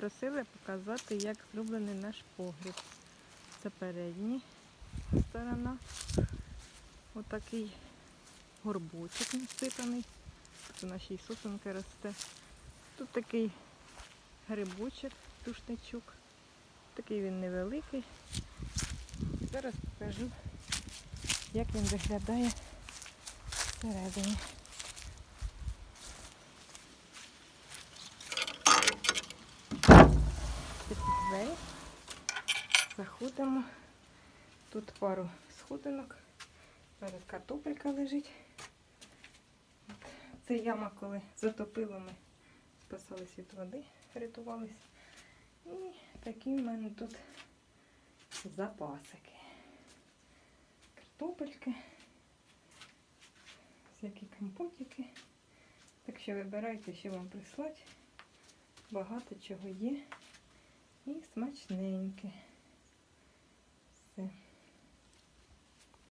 просили показати, як зроблений наш погріб. Це передня сторона. Отакий горбочок насипаний. Тут у сосенки росте. Тут такий грибочок, тушничок. Такий він невеликий. Зараз покажу, як він виглядає всередині. Такі двері. Заходимо. Тут пару сходинок. Перед картопелька лежить. Це яма, коли затопило, ми спасались від води, рятувались. І такі в мене тут запасики. Картопельки, всякі компотики. Так що вибирайте, що вам прислати. Багато чого є. І смачненьке. Все.